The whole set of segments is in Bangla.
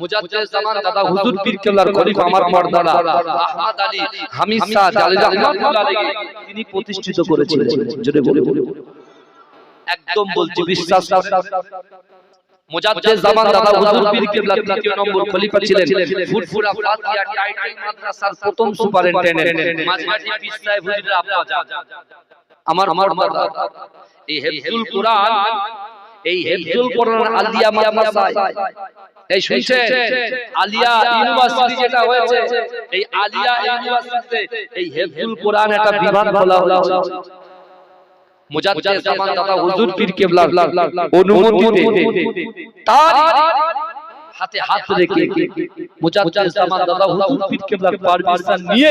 মুজাদ্দিদ জামান দাদা হুজুর পীর কেবলার খলিফা আমার পর্দাদা আহমদ আলী হামিদ শাহ জালিল রহমাতুল্লাহ আলাইহি তিনি প্রতিষ্ঠিত করেছিলেন। জোরে বলে একদম বলছি বিশ্বাস করে জামান দাদা হুজুর পীর কেবলার তৃতীয় নম্বর খলিফা ছিলেন। ফুরফুরা ফাতিহা টাইটেল মাদ্রাসার প্রথম সুপারিনটেন্ডেন্ট। মাঝমাঝি পীর সাহেব হুজুরের আব্বা আমার আমার এই হেফজুল কোরআন এই হেফজুল কোরআন আলিয়া মাদ্রাসায়। এই শুনছে আলিয়া ইউনিভার্সিটি যেটা হয়েছে এই আলিয়া ইউনিভার্সিটিতে এই হেফজুল কোরআন একটা বিভাগ খোলা হয়েছে। মুজাদ্দিদ জামান দাদা হুজুর পীর কেবলার অনুমতিতে তার হাতে হাত রেখে মুজাদ্দিদ জামান দাদা হুজুর পীর কেবলার পারমিশন নিয়ে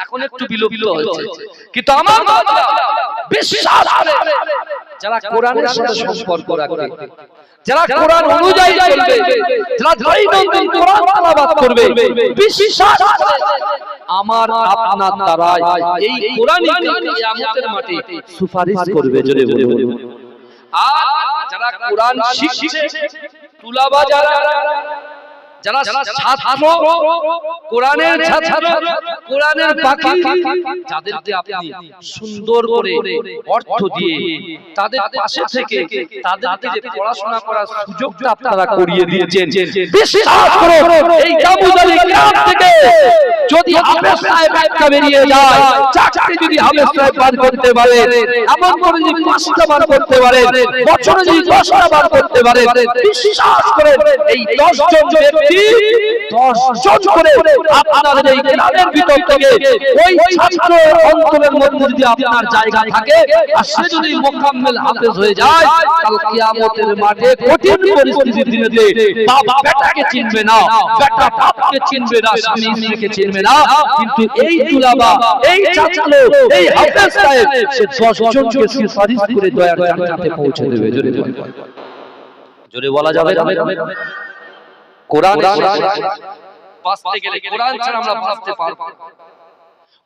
এখন একটু বিলুপ্ত হচ্ছে কিন্তু আমার বিশ্বাস যারা কোরআনের সাথে সম্পর্ক রাখবে যারা কোরআন অনুযায়ী চলবে যারা দৈনন্দিন কোরআন তেলাওয়াত করবে বিশ্বাস আমার আপনার দ্বারাই এই কোরআনই কিয়ামতের মাঠে সুপারিশ করবে জোরে বলুন। আর যারা কোরআন শিখছে তুলাবা যারা ছাত্র কোরআনের কোরআনের পাখি যাদেরকে আপনি সুন্দর করে অর্থ দিয়ে তাদের পাশে থেকে তাদেরকে যে পড়াশোনা করার সুযোগটা আপনারা করিয়ে দিয়েছেন। বিশ্বাস করুন। এই কাবুদারি গ্রাম থেকে যদি হাফেজ সাহেব একটা বেরিয়ে যায় চাকরি যদি হাফেজ সাহেব বার করতে পারে এমন করে যদি পাঁচটা বার করতে পারে বছরে যদি দশটা বার করতে পারে বিশ্বাস করেন। এই দশ কিন্তু এই তুলাবা এই চাচালো করে দয়ার পৌঁছে দেবে। জোরে বলা যাবে কোরআন বাঁচতে গেলে কোরআন ছাড়া আমরা বাঁচতে পারব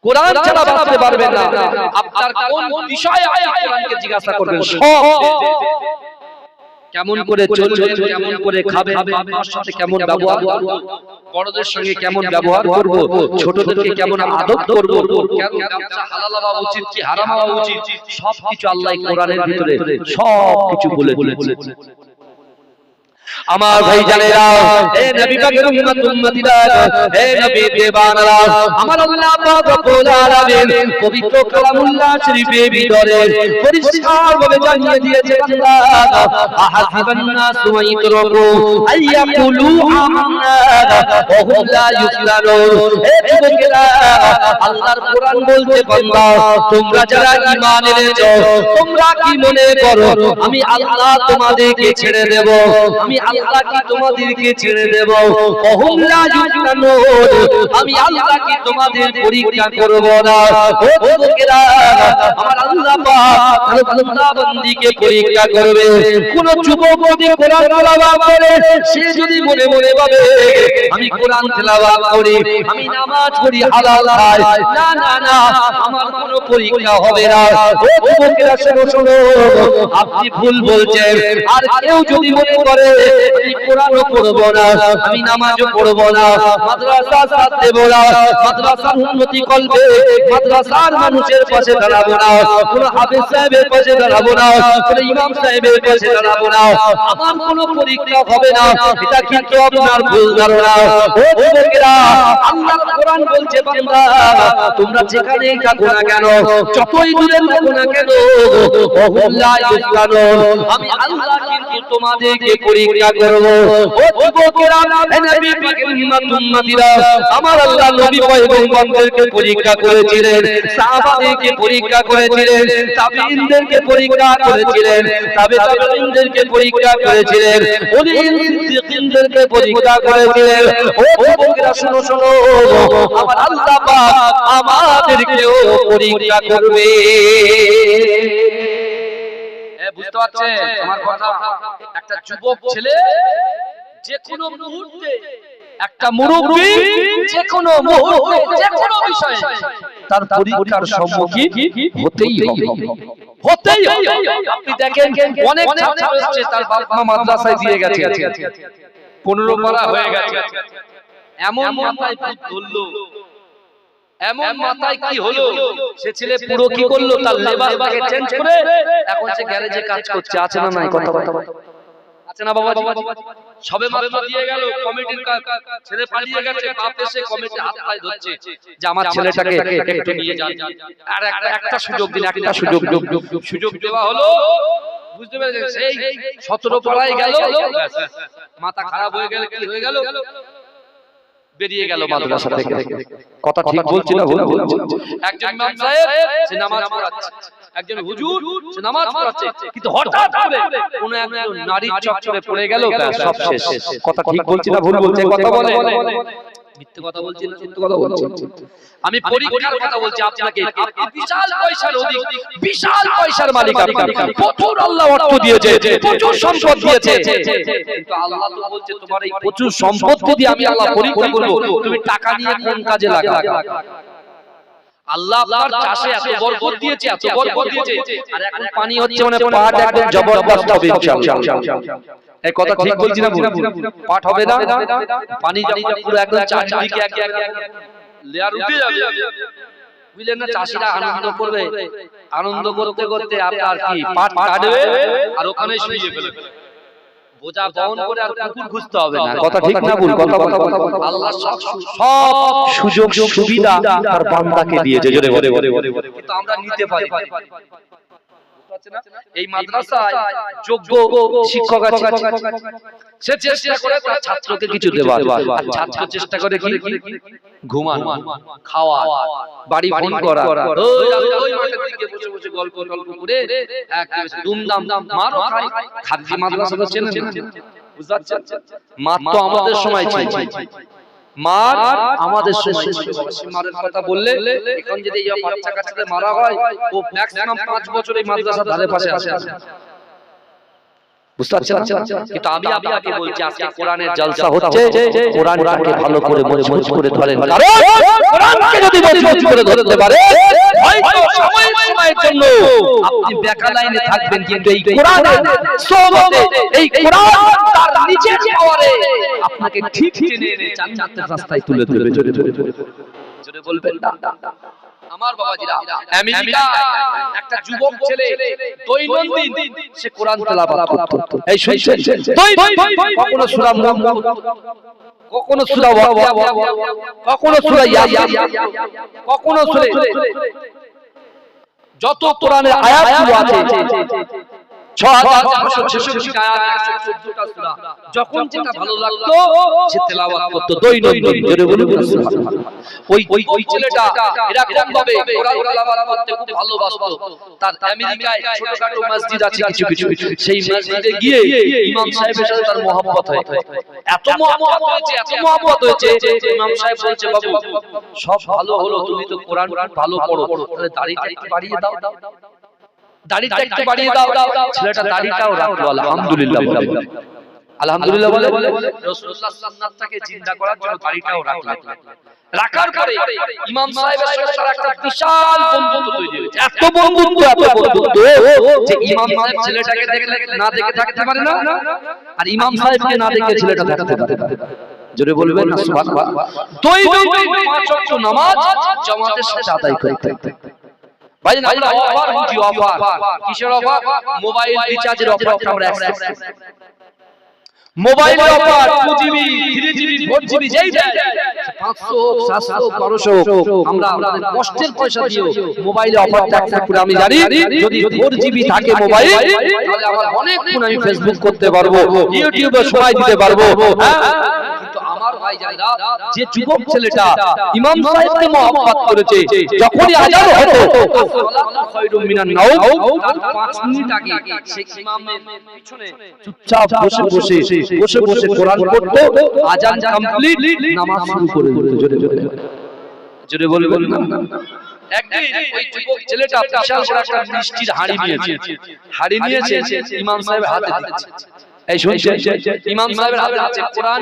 কোরআন ছাড়া বাঁচতে পারবেন না। আপনার কোন বিষয়ে কোরআনকে জিজ্ঞাসা করবেন? কেমন করে চলবে কেমন করে খাবে সাথে কেমন ব্যবহার করব বড়দের সঙ্গে কেমন ব্যবহার করব ছোটদেরকে কেমন আদব করব কেন ব্যবসা হালাল হওয়া উচিত কি হারাম হওয়া উচিত সব কিছু আল্লাহ কোরআনের ভিতরে সব কিছু বলে দিয়েছে আমার ভাই জানেরা হে নবী পাকের উম্মত উম্মতিরা হে নবী দেবানরা। আমার আল্লাহ পাক রব্বুল আলামিন পবিত্র কালামুল্লাহ শরীফের ভিতরে পরিষ্কার ভাবে জানিয়ে দিয়েছে বান্দা আহাসিবান নাস ওয়াইতরাকু আইয়াকুলু আমান্না ওয়া হুম লা ইউফতানুন হে যুবকেরা, আল্লাহর কোরআন বলছে, বান্দা, তোমরা যারা ঈমান এনেছো, তোমরা কি মনে করো? আমি আল্লাহ তোমাদেরকে ছেড়ে দেব। আমি আল্লাহ তোমাদেরকে ছেড়ে দেব। অহুম আমি আল্লাহ তোমাদের পরীক্ষা করব না। ও আমার আল্লাহ পাক বান্দা বান্দিকে পরীক্ষা করবে। কোন যুবক যদি কোরআন তেলাওয়াত করে, সে যদি মনে মনে ভাবে, আমি কোরআন তেলাওয়াত করি, আমি নামাজ পড়ি না না না, আমার কোনো পরীক্ষা হবে না। ও যুবকেরা, শোনো শোনো, আপনি ভুল বলছেন। আর কেউ যদি মনে করে তোমরা যেখানে থাকো না কেন যতই দূরে থাকো না কেন আমি তোমাদেরকে পরীক্ষা করব। ও যুবকেরা নবী পাকের উম্মত, উম্মতিরা, আমার আল্লাহ নবী পয়গম্বরদেরকে পরীক্ষা করেছিলেন, সাহাবাদেরকে পরীক্ষা করেছিলেন পরীক্ষা করেছিলেন পরীক্ষা করেছিলেন সিদ্দিকিনদেরকে পরীক্ষা করেছিলেন। ও যুবকেরা শোনো শোনো, আমার আল্লাহ পাক আমাদেরকেও পরীক্ষা করবে। বুঝতে পারছেন? আমার কথা। একটা যুবক ছেলে যে কোনো মুহূর্তে, একটা মুরব্বী যে কোনো মুহূর্তে যে কোনো বিষয়ে তার পরীক্ষার সম্মুখীন হতেই হবে। হতেই হবে। আপনি দেখেন, অনেক ছাত্র এসেছে, তার বাবা মা মাদ্রাসায় দিয়ে গেছে। পনেরো পারা হয়ে গেছে। এমন মাথায় ধরলো। এমন মাথায় কি হলো? সে ছেলে পুরো কি করল? তার লেবাসটাকে চেঞ্জ করে এখন সে গ্যারেজে কাজ করছে। আছে না নাই? কথা কথা আছে না বাবা সবে মাত্র দিয়ে গেল কমিটির ছেলে পালিয়ে গেছে বাপ এসে কমিটি হাত পায়ে ধরছে। যে আমার ছেলেটাকে একটু নিয়ে যান। আর একটা সুযোগ দিন একটা সুযোগ সুযোগ দেওয়া হলো। বুঝতে পেরেছেন? সেই সতেরো পাড়ায় গেল। মাথা খারাপ হয়ে গেল কি হয়ে গেল? বেরিয়ে গেল মাদ্রাসা থেকে। কথা ঠিক বলছি না ভুল? একজন ইমাম সাহেব সে নামাজ পড়াচ্ছে একজন হুজুর সে নামাজ পড়াচ্ছে কিন্তু হঠাৎ করে কোন একজন নারী চক্করে পড়ে গেল সব শেষ। কথা ঠিক বলছি না ভুল বলছি কথা বলে। মিথ্যে কথা বলছি না সত্য কথা বলছি? আমি পরীক্ষার কথা বলছি আপনাকে। আপনি বিশাল পয়সার অধিক বিশাল পয়সার মালিক আপনি প্রচুর আল্লাহ অর্থ দিয়েছে প্রচুর সম্পদ দিয়েছে। কিন্তু আল্লাহ তো বলছে তোমার এই প্রচুর সম্পত্তি দিয়ে আমি আল্লাহ পরীক্ষা করব তুমি টাকা নিয়ে কোন কাজে লাগাবে? আল্লাহ আপনার চাষে এত বরকত দিয়েছে এত বরকত দিয়েছে। আর এখন পানি হচ্ছে মানে একদম জবরদস্ত হবে ইনশাআল্লাহ। এই কথা ঠিক বলছি না? পাট হবে না? পানি পুরো একদম চারদিকে এক এক লেয়ার উঠে যাবে। বুঝলেন না চাষিরা আনন্দ করবে। আনন্দ করতে করতে আপনার কি? পাট কাটবে আর ওখানে শুয়ে ফেলবে। বোঝা বহন করে আর পুকুর খুঁজতে হবে না। কথা ঠিক না ভুল? কথা কথা কথা আল্লাহ সব সুযোগ সুবিধা তার বান্দাকে দিয়েছে। জোরে বলে। বলে। কিন্তু আমরা নিতে পারি। এই মাদ্রাসায় যোগ্য শিক্ষক আছে। সে চেষ্টা করে তার ছাত্রকে কিছু দেওয়ার। আর ছাত্র চেষ্টা করে কি? ঘুমানো। খাওয়া। বাড়ি ফোন করা। ওই ওই মাঠের দিকে বসে বসে গল্প টল্প করে এক দুমদাম মারও খাই। খাদ্য মাদ্রাসা তো চেনেন। বুঝতে পারছেন? মার আমাদের সময় ছিল মার আমাদের সময় মারের কথা বললে এখন যদি বাচ্চা কাচ্চাদের মারা হয় ও ম্যাক্সিমাম পাঁচ বছর এই মাদ্রাসার ধারে পাশে আসে বুঝতে পারছেন কিন্তু আমি আপনাকে বলছি আজকে কোরআনের জলসা হচ্ছে কোরআনটাকে ভালো করে মজবুত করে ধরেন কারণ কোরআনকে যদি মজবুত করে ধরতে পারে হয়তো সময় সময়ের জন্য আপনি বেকা লাইনে থাকবেন কিন্তু এই কোরআনের সোহবতে এই কোরআন তার নিজের পাওয়ারে আপনাকে ঠিক টেনে এনে জান্নাতের রাস্তায় তুলে জোরে জোরে জোরে বলবেন না আমার বাবাজিরা আমেরিকা একটা যুবক ছেলে দৈনন্দিন সে কোরআন তেলাওয়াত করত। এই শুনছেন? কখনো সূরা কখনো সূরা ওয়াকিয়া কখনো সূরা ইয়া কখনো সূরা যত কোরআনের আয়াত আছে। যখন যেটা ভালো লাগতো সে তেলাওয়াত করতো দৈনন্দিন জোরে বলুন ওই ওই ওই ছেলেটা এরকম ভাবে কোরআন তেলাওয়াত করতে খুব ভালোবাসতো। তার আমেরিকায় ছোটখাটো মসজিদ আছে কিছু কিছু সেই মসজিদে গিয়ে ইমাম সাহেবের সাথে তার মহব্বত হয়। এত মহব্বত হয়েছে এত মহব্বত হয়েছে ইমাম সাহেব বলছে বাবু সব ভালো হলো তুমি তো কোরআন ভালো পড়ো। তাহলে দাড়িটা একটু বাড়িয়ে দাও দাড়িটা একটু বাড়িয়ে দাও ছেলেটা দাড়িটাও রাখল আলহামদুলিল্লাহ আলহামদুলিল্লাহ বলে। রাসূলুল্লাহ সুন্নাতটাকে জিন্দা করার জন্য দাড়িটাও রাখল রাখার পরে ইমাম সাহেবের সঙ্গে তার একটা বিশাল বন্ধুত্ব তৈরি হয়েছে। এত বন্ধুত্ব এত বন্ধুত্ব। যে ইমাম সাহেব ছেলেটাকে দেখলে না দেখে থাকতে পারে না আর ইমাম সাহেবকে না দেখে ছেলেটা থাকতে পারে। জোরে বলবেন না সুবহানাল্লাহ। পাঁচ ওয়াক্ত নামাজ জামাতের সাথে আদায় করতে আমরা অফার বুঝি অফার কিসের অফার? মোবাইল রিচার্জের অফারটা আমরা mobile offer 2GB 3GB 4GB যেই দেয় 500 700 1200 আমরা আমাদের কষ্টের পয়সা মোবাইলে করে আমি জানি যদি 4GB থাকে মোবাইল তাহলে আমার অনেক গুণ আমি ফেসবুক করতে পারব ইউটিউবে সময় দিতে পারব হ্যাঁ কিন্তু আমার ভাই জানেরা যে যুবক ছেলেটা ইমাম সাহেবকে মহব্বত করেছে যখনই আজান হতো খায়রুম মিনান নাও তার 5 মিনিট আগে সেই ইমামের পিছনে চুপচাপ বসে বসে বসে বসে কোরআন পড়তো আজান কমপ্লিট নামাজ শুরু করে দিত জোরে জোরে জোরে। বলে বলে না। একদিন ওই যুবক ছেলেটা বিশাল বড় একটা মিষ্টির হাড়ি নিয়েছে হাড়ি নিয়েছে ইমাম সাহেব হাতে দিয়েছে। এই শুনছেন ইমাম সাহেবের হাতে আছে কোরআন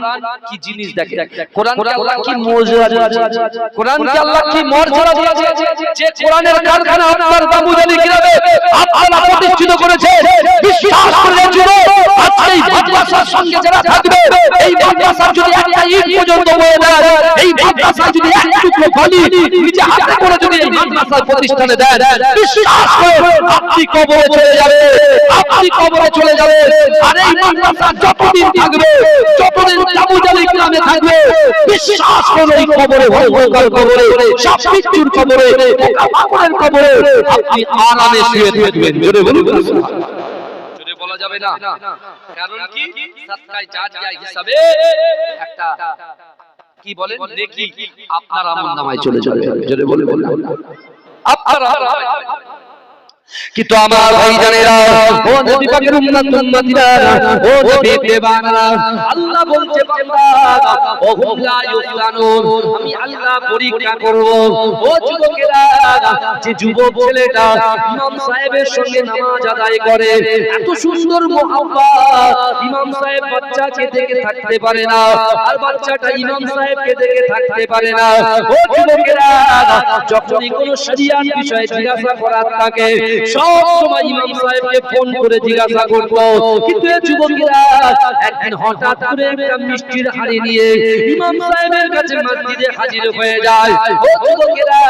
কি জিনিস দেখে। কোরআন কে আল্লাহ কি মর্যাদা দিয়েছে? কোরআন কে আল্লাহ কি মর্যাদা দিয়েছে? যে কোরআনের কারখানা আপনার বাবুজালি গ্রামে আপনারা প্রতিষ্ঠিত করেছে বিশ্বাস করে জুড়ে আজকে এই মাদ্রাসার সঙ্গে যারা থাকবে এই মাদ্রাসার যদি একটা ইট পর্যন্ত বয়ে দেয় এই মাদ্রাসা যদি এক টুকরো বালি নিজে হাতে করে যদি এই মাদ্রাসার প্রতিষ্ঠানে দেন বিশ্বাস করে আপনি কবরে চলে যাবে আপনি কবরে চলে যাবে আর এই মাদ্রাসা যতদিন থাকবে, যতদিন তাবুজালি গ্রামে থাকবে, বিশ্বাস করে এই কবরে, ভয়ঙ্কর কবরে, সব মৃত্যুর কবরে কাপড়ের কবরে আপনি আরামে শুয়ে থাকবেন। জোরে বলুন বলা যাবে না। কারণ কি? সাতকায় জারিয়া হিসাবে একটা কি বলেন? নেকি। আপনার আমল নামায় চলে যাবে। জোরে বলে বলে আপনার কিন্তু আমার ভাই জানেরা ও নবী পাকের উম্মত উম্মতিরা ও নবী দেবানা আল্লাহ বলছে বান্দা ও হুম লা ইউফতানুন আমি আল্লাহ পরীক্ষা করব। ও যুবকেরা যে যুবক ছেলেটা ইমাম সাহেবের সঙ্গে নামাজ আদায় করে এত সুন্দর মোহাব্বত ইমাম সাহেব বাচ্চাকে দেখে থাকতে পারে না আর বাচ্চাটা ইমাম সাহেবকে দেখে থাকতে পারে না। ও যুবকেরা যখনই কোনো শরিয়াত বিষয়ে জিজ্ঞাসা করার থাকে সব সময় ইমাম সাহেবকে ফোন করে জিজ্ঞাসা করত কিন্তু এই যুবকেরা একদিন হঠাৎ করে একটা মিষ্টির হাড়ি নিয়ে ইমাম সাহেবের কাছে মসজিদে হাজির হয়ে যায়। ও যুবকেরা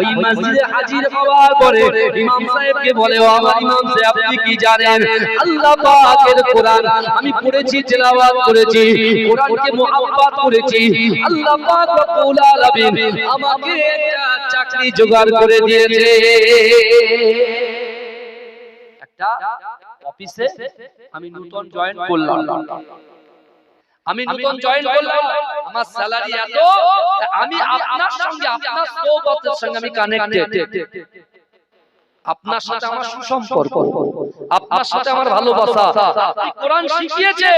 ওই মসজিদে হাজির হওয়ার পরে ইমাম সাহেবকে বলে ও আমার ইমাম সাহেব আপনি কি জানেন? আল্লাহ পাকের কোরআন আমি পড়েছি তেলাওয়াত করেছি কোরআনকে মুহাব্বত করেছি। আল্লাহ পাক রব্বুল আলামিন আমাকে একটা চাকরি জোগাড় করে দিয়েছে। একটা অফিসে আমি নতুন জয়েন করলাম। আমি নতুন জয়েন করলাম। আমার স্যালারি এত। আমি আপনার সঙ্গে আপনার সোহবতের সঙ্গে আমি কানেক্টেড আপনার সাথে আমার সুসম্পর্ক। আপনার সাথে আমার ভালোবাসা আপনি কোরআন শিখিয়েছে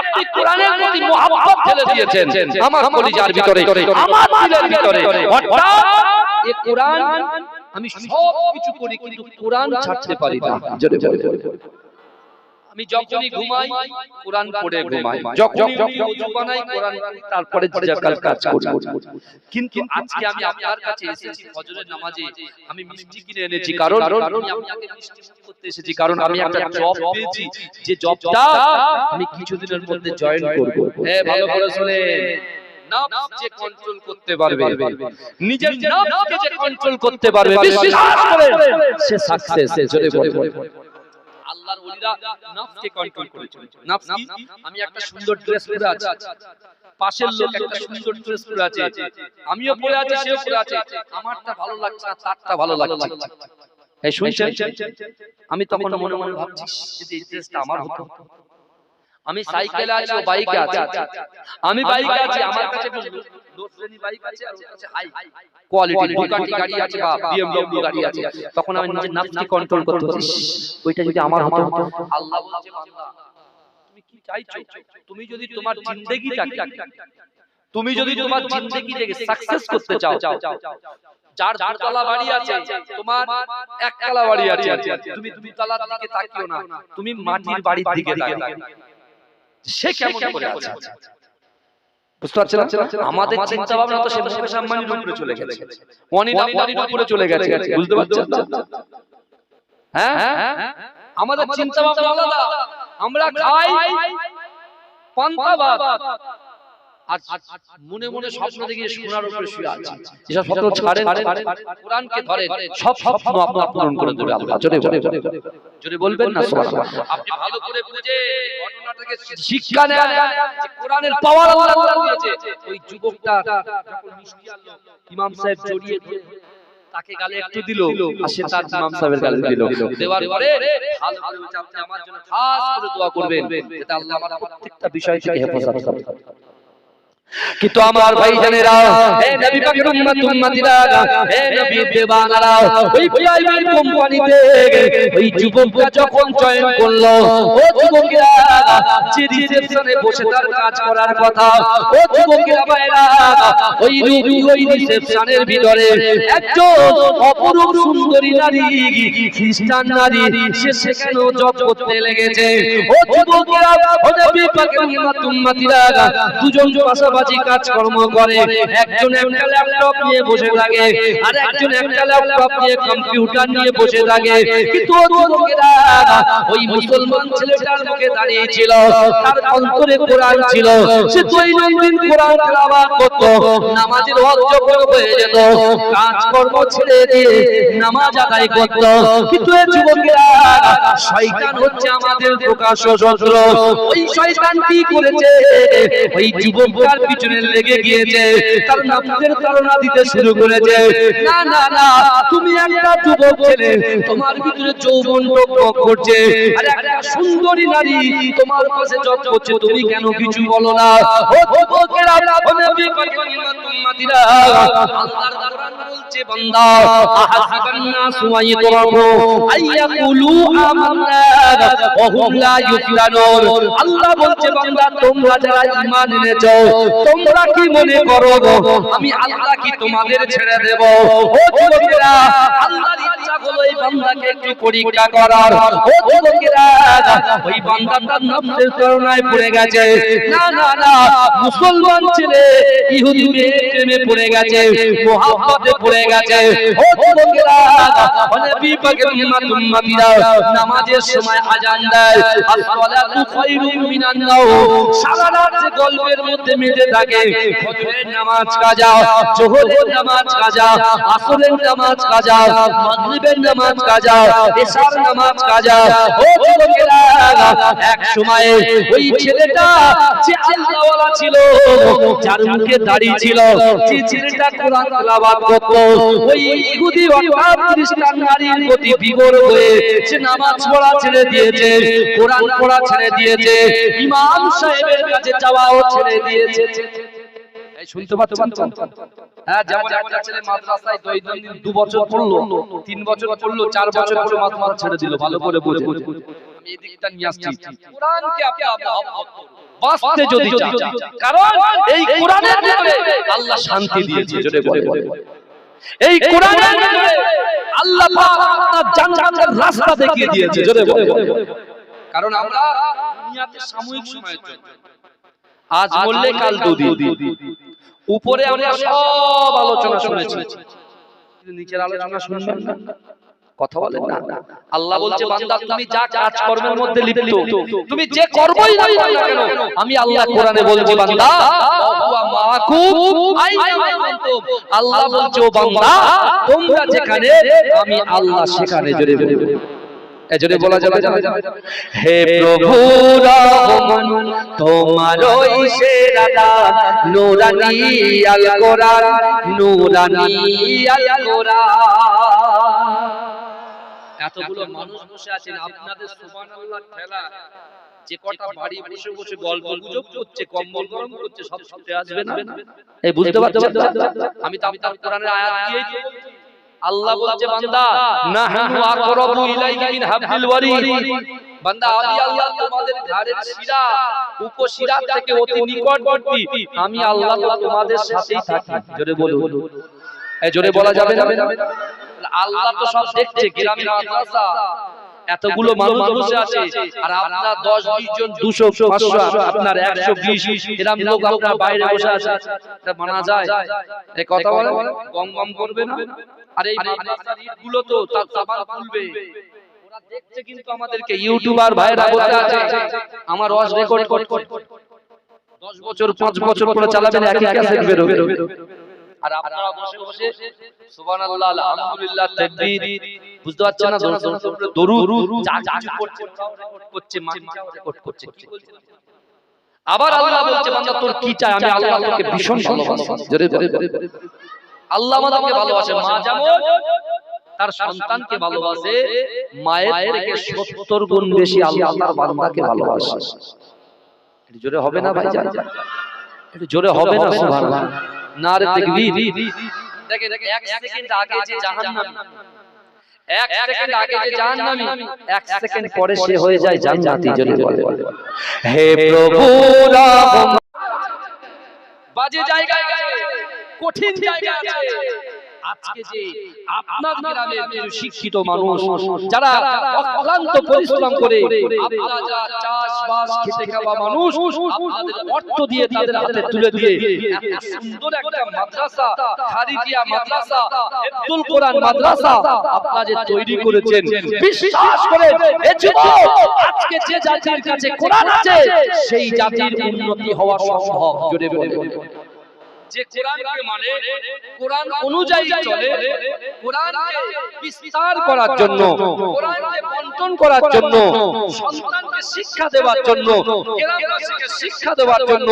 আপনি কোরআনের প্রতি মহাব্বত ঢেলে দিয়েছেন। আমার কলিজার ভিতরে আমার দিলের ভিতরে। অর্থাৎ এ কোরআন আমি সব কিছু করি কিন্তু কোরআন ছাড়তে পারি না। আমি যখনই ঘুমাই কোরআন পড়ে ঘুমাই। যখনই ওযু বানাই কোরআন তারপরে জাকাল কাজ করি। কিন্তু আজকে আমি আপনার কাছে এসেছি ফজরের নামাজে। আমি মিষ্টি কিনে এনেছি। কারণ আমি আপনাকে মিষ্টি করতে এসেছি। কারণ আমি একটা জব পেয়েছি যে জবটা আমি কিছুদিনের মধ্যে জয়েন করব। হ্যাঁ ভালো করে শুনে। নফস কন্ট্রোল করতে পারবে। নিজের নফসকে যে কন্ট্রোল করতে পারবে। বিশ্বাস করে। সে সাকসেস জোরে বলে আল্লাহর ওলিরা নফসকে কন্ট্রোল করে চলে নফস কি? আমি একটা সুন্দর ড্রেস পরে আছি। পাশের লোক একটা সুন্দর ড্রেস পরে আছে। আমিও পরে আছি সেও পরে আছে। আমারটা ভালো লাগছে না তারটা ভালো লাগছে এই শুনছেন? আমি তখন মনে মনে ভাবছি যদি এই ড্রেসটা আমার হতো। আমি সাইকেলে আছি ও বাইকে আছে। আমি বাইকে আছি আমার কাছে বাইক আছে আর কাছে হাই কোয়ালিটি ডুকাটি গাড়ি আছে বা বিএমডব্লিউ গাড়ি আছে। তখন আমি নিজের নাফসকে কন্ট্রোল করতে পারছি ওইটা যদি আমার হতো আল্লাহ বলছে বান্দা। তুমি কি চাইছো? তুমি যদি তোমার জিন্দেগিটাকে তুমি যদি তোমার জিন্দেগিটাকে সাকসেস করতে চাও যার দুতলা বাড়ি আছে তোমার একতলা বাড়ি আছে। তুমি দুতলার দিকে তাকিও না। তুমি মাটির বাড়ির দিকে তাকিও সে কেমন করে আছে? বুঝতে পারছেন? আমাদের চিন্তা ভাবনা তো সে মুকেশ আম্বানির উপরে চলে গেছে। অনিল আম্বানির উপরে চলে গেছে। বুঝতে পারছেন? হ্যাঁ? আমাদের চিন্তা ভাবনা আলাদা। আমরা খাই পান্তা ভাত। আর মনে মনে স্বপ্ন দেখে সোনার উপরে শুয়ে আছে। যেসব স্বপ্ন ছাড়েন কোরআনকে ধরে সব স্বপ্ন আপনার পূরণ করে দেবে আল্লাহ জোরে জোরে বলবেন না সুবহানাল্লাহ। আপনি ভালো করে বুঝে ঘটনাটাকে শিক্ষা নেন যে কোরআনের পাওয়ার আল্লাহ দিয়েছে। ওই যুবকটা যখন আনলো ইমাম সাহেব জড়িয়ে দিয়ে তাকে গালে একটু দিল আর সে তার ইমাম সাহেবের গালে দিল। দেওয়ার পরে ভালো বলছে, আপনি আমার জন্য খাস করে দোয়া করবেন যাতে আল্লাহ আমার প্রত্যেকটা বিষয় থেকে হেফাজত করে। কিন্তু আমার ভাই জানেরা হে নবী পাকের উম্মত উম্মতিরা হে নবী দেবানারা, ওই প্রাইভেট কোম্পানিতে ওই যুবকরা যখন জয়েন করল, ও যুবকেরা যে রিসেপশনে বসে তার কাজ করার কথা, ও যুবকেরা ভাইরা ওই রুবি ওই রিসেপশনের ভিতরে একজন অপরূপ সুন্দরী নারী, খ্রিস্টান নারী, সে সেখানেও জব করতে লেগেছে। ও যুবকেরা, ও নবী পাকের উম্মত উম্মতিরা দুজন পাশাপাশি কাজকর্ম করে। একজন একটা ল্যাপটপ নিয়ে বসে থাকে, আর একজন একটা ল্যাপটপ নিয়ে কম্পিউটার নিয়ে বসে থাকে। কিন্তু ওই মুসলমান ছেলেটার মুখে দাঁড়িয়ে ছিল, তার অন্তরে কোরআন ছিল। সে দৈনন্দিন কোরআন তেলাওয়াত করত, নামাজের অযোগ্য হয়ে যেত, কাজকর্ম ছেড়ে দিয়ে নামাজ আদায় করত। কিন্তু এই যুবকেরা, শয়তান হচ্ছে আমাদের প্রকাশ্য শত্রু। ওই শয়তান কি করেছে? ওই যুবকটার পিছনে লেগে গিয়েছে তার নামের তাড়না দিতে শুরু করেছে। না না না তুমি একটা যুবক ছেলে তোমার ভিতরে যৌবন টক করছে। আর একটা সুন্দরী নারী তোমার পাশে জব করছে তুমি কেন কিছু বলো না? ও যুবকেরা ও নবী পাকের উম্মতিরা আল্লাহর কোরআন বলছে বান্দা আহাসিবান নাস ওয়া ইয়াতরাবু আইয়াকুলু আমান্না ওয়া হুম লা ইউফতানুন আল্লাহ বলছে বান্দা তোমরা যারা ঈমান এনেছো তোমরা কি মনে করো আমি আল্লাহ কি তোমাদের ছেড়ে দেব? ও যুবকেরা ইচ্ছা হলো এই বান্দাকে একটু পরীক্ষা করার। ও যুবকেরা ওই বান্দাটার নফসের করুণায় পড়ে গেছে। না না না মুসলমান ছেলে ইহুদি প্রেমে পড়ে গেছে পড়ে গেছে। ও যুবকেরা নবী পাকের উম্মত উম্মতিরা নামাজের সময় আজান দেয়। আসসালাতু খায়রুম মিনান নাওম। সারা রাত যে গল্পের মধ্যে মেতে থাকে ফজরের নামাজ কাজা জোহরের নামাজ কাজা আসরের নামাজ কাজা মাগরিবের নামাজ কাজা এশার নামাজ কাজা। ও যুবকেরা, এক সময়ে ওই ছেলেটা যে আল্লাহওয়ালা ছিল, যার মুখে দাড়ি ছিল, যে ছেলেটা কোরআন তেলাওয়াত করত, ওই ইহুদি অর্থাৎ খ্রিস্টান নারীর প্রতি বিগড় হয়ে সে নামাজ পড়া ছেড়ে দিয়েছে, কোরআন পড়া ছেড়ে দিয়েছে, ইমাম সাহেবের কাছে যাওয়াও ছেড়ে দিয়েছে। শুনতে পাচ্ছেন হ্যাঁ যেমন একটা ছেলে মাদ্রাসায় দৈনন্দিন দু বছর পড়ল তিন বছর পড়ল চার বছর পরে মাদ্রাসা ছেড়ে দিল ভালো করে বোঝে আমি এই নিয়ে আসছি। কোরআনকে আপনি মহব্বত বাঁচতে যদি কারণ এই কোরআনের ভিতরে আল্লাহ শান্তি দিয়েছে জোরে বলে। এই কোরআনের ভিতরে আল্লাহ পাক আপনার জান্নাতের রাস্তা দেখিয়ে দিয়েছে জোরে বলে। কারণ আমরা দুনিয়াতে সাময়িক সময়ের জন্য। আজ বললে কাল দুদিন। উপরে আমরা সব আলোচনা শুনেছি। নিচের আলোচনা শুনবেন না। কথা বলেন না। আল্লাহ বলছে বান্দা তুমি যা কাজ কর্মের মধ্যে লিপ্ত তুমি যে কর্মই না করো কেন আমি আল্লাহ কোরআনে বলছি বান্দা। আল্লাহ বলছে ও বান্দা তোমরা যেখানে আমি আল্লাহ সেখানে জোরে বলব এজন্য বলা যাবে হে প্রভু রহমান তোমার ওই সেরা দান নূরানি আল কোরআন নূরানি আল কোরআন এতগুলো মানুষ বসে আছেন আপনাদের সুবহানাল্লাহ ঠেলা। যে কটা বাড়ি বসে বসে গল্প গুজব করছে কম্বল গরম করছে সব আসবে না? এই বুঝতে পারছেন? তো? আমি তো আপনার কোরআনের আয়াত দিয়েই। আল্লাহ বলছে বান্দা নাহনু আকরাবু ইলাইকা মিন হাবলিল ওয়ারিদ বান্দা আমি আল্লাহ তোমাদের ঘাড়ের শিরা উপশিরা থেকে অতি নিকটবর্তী। আমি আল্লাহ তো তোমাদের সাথেই থাকি। জোরে বলুন। এই জোরে বলা যাবে না। আল্লাহ তো সব দেখছে গ্রামের মাদ্রাসা। এতগুলো মানুষ আছে আর আপনার দশ বিশ জন দুশো পাঁচশো আপনার একশো বিশ এরকম লোক আপনার বাইরে বসে আছে মানা যায় কথা বলে গম গম করবে না আর এই ইটগুলো তো তার সাবান খুলবে ওরা দেখছে কিন্তু আমাদেরকে ইউটিউবার ভাইরা বসে আছে আমার ওয়াজ রেকর্ড কর দশ বছর পাঁচ বছর পরে চালাবেন একই ক্যাসেট বেরোবে আর আপনারা বসে বসে সুবহানাল্লাহ আলহামদুলিল্লাহ তাকবীর বুঝতে পারছেন না দরুদ যা কিছু করছে করছে রেকর্ড করছে কি বলছে আবার আল্লাহ বলছে বান্দা তোর কি চাই? আমি আল্লাহ তোকে ভীষণ ভালোবাসি। জোরে আল্লাহ আমাদেরকে ভালোবাসে। মা যেমন তার সন্তানকে ভালোবাসে মায়ের থেকে সত্তর গুণ বেশি আল্লাহ তার বান্দাকে ভালোবাসে। এটা জোরে হবে না ভাই জান জোরে হবে না সুবহানাল্লাহ। নারে তাকবীর। দেখেন এক সেকেন্ড আগে যে জাহান্নাম। এক সেকেন্ড আগে যে জাহান্নামী এক সেকেন্ড পরে সে হয়ে যায় জান্নাতি যদি বলে। হে প্রভু বাজে জায়গায় কঠিন জায়গা আছে। আজকে যে আপনার গ্রামের কিছু শিক্ষিত মানুষ যারা অক্লান্ত পরিশ্রম করে চাষবাস খেতে খাওয়া মানুষ অর্থ দিয়ে তাদের হাতে তুলে দিয়ে সুন্দর একটা মাদ্রাসা খারিজিয়া মাদ্রাসা আব্দুল কোরআন মাদ্রাসা আপনারা যে তৈরি করেছেন বিশ্বাস করে আজকে যে জাতির কাছে কোরআন আছে সেই জাতির উন্নতি হওয়া সম্ভব। জোরে বলে। যে কোরআনকে মানে কোরআন অনুযায়ী চলে কোরআনকে বিস্তার করার জন্য কোরআনকে বন্টন করার জন্য সন্তানকে শিক্ষা দেওয়ার জন্য গ্রামবাসীকে শিক্ষা দেওয়ার জন্য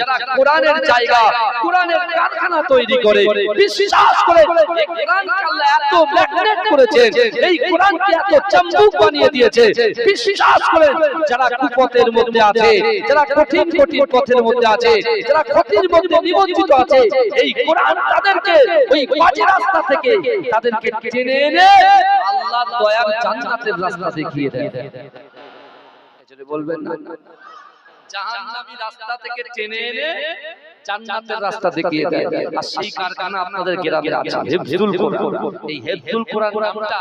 যারা কোরআনের জায়গা কোরআনের কারখানা তৈরি করে বিশ্বাস করে এই কোরআনকে আল্লাহ এত ম্যাগনেট করেছেন এই কোরআনকে এত চাম্বুক বানিয়ে দিয়েছে বিশ্বাস করে যারা কুপথের মধ্যে আছে যারা কঠিন কঠিন পথের মধ্যে আছে যারা ক্ষতির মধ্যে নিমজ্জিত আছে। এই কোরআন তাদেরকে ওই বাজে রাস্তা থেকে তাদেরকে টেনে এনে আল্লাহ দয়ার জান্নাতের রাস্তা দেখিয়ে দেয়। এজন্য বলবেন না। জাহান্নামী রাস্তা থেকে টেনে এনে জান্নাতের রাস্তা দেখিয়ে দেয়। আর সেই কারখানা আপনাদের গ্রামে আছে। হেফজুল কোরআন। এই হেফজুল কোরআন নামটা